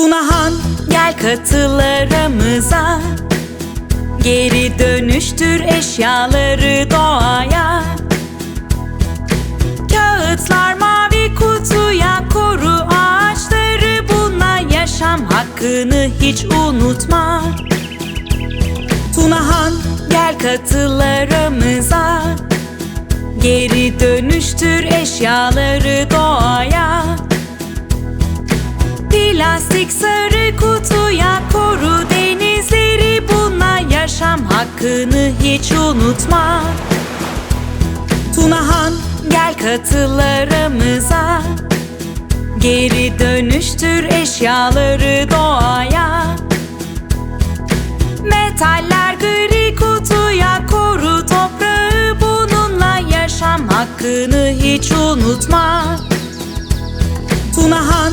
Tunahan gel katıl aramıza Geri dönüştür eşyaları doğaya. Kağıtlar mavi kutuya koru ağaçları. Bununla yaşam hakkını hiç unutma. Tunahan gel katıl aramıza Geri dönüştür eşyaları doğaya Plastik sarı kutuya koru denizleri Bununla yaşam hakkını hiç unutma. Tunahan gel katıl aramıza Geri dönüştür eşyaları doğaya. Metaller gri kutuya koru toprağı Bununla yaşam hakkını hiç unutma. Tunahan